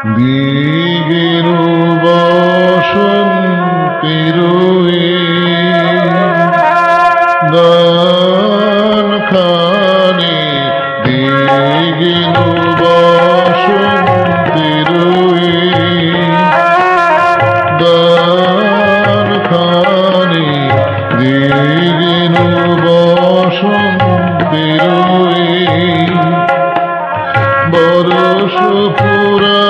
দিগের বসন্তের গান খানি দিগের বসন্তের গান খানি দিগের বসন্তের বরষ ফুরায়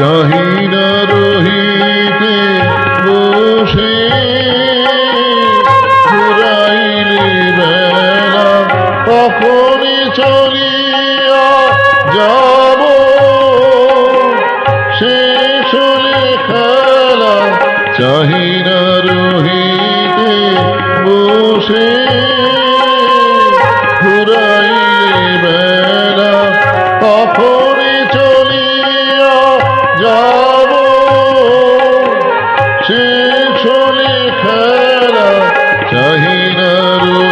চাহিনা রহিতে বসে, ঘুরাইলে বেলা কখনই চলিয়া যাব। শেষ খেলা চাহিনা রহিতে বসে, ঘুরাইলে বেলা কখনই চলে ফেরা চাহিনার